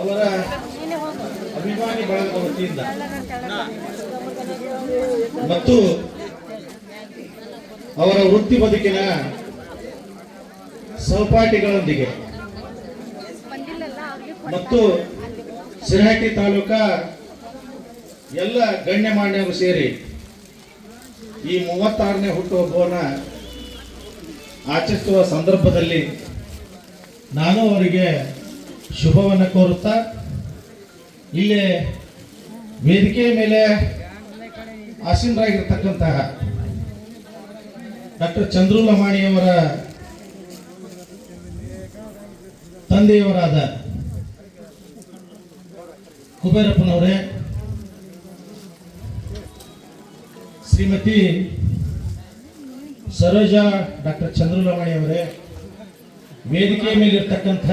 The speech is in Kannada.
ಅವರ ಅಭಿಮಾನಿ ಬಳಗದ ವತಿಯಿಂದ. ಮತ್ತು ಅವರ ವೃತ್ತಿ ಬದುಕಿನ ಸಹಪಾಠಿಗಳೊಂದಿಗೆ. ಮತ್ತು ಸಿರಹಟ್ಟಿ ತಾಲೂಕಾ ಎಲ್ಲ ಗಣ್ಯಮಾನ್ಯರು ಸೇರಿ ಈ ಮೂವತ್ತಾರನೇ ಹುಟ್ಟುಹಬ್ಬವನ್ನು ಆಚರಿಸುವ ಸಂದರ್ಭದಲ್ಲಿ ನಾನು ಅವರಿಗೆ ಶುಭವನ್ನು ಕೋರುತ್ತಾ, ಇಲ್ಲಿ ವೇದಿಕೆಯ ಮೇಲೆ ಆಸೀನರಾಗಿರ್ತಕ್ಕಂತಹ ಡಾಕ್ಟರ್ ಚಂದ್ರು ಲಮಾಣಿಯವರ ತಂದೆಯವರಾದ ಕುಬೇರಪ್ಪನವರೇ, ಶ್ರೀಮತಿ ಸರೋಜಾ ಡಾಕ್ಟರ್ ಚಂದ್ರು ಅವರೇ ವೇದಿಕೆಯ ಮೇಲಿರ್ತಕ್ಕಂಥ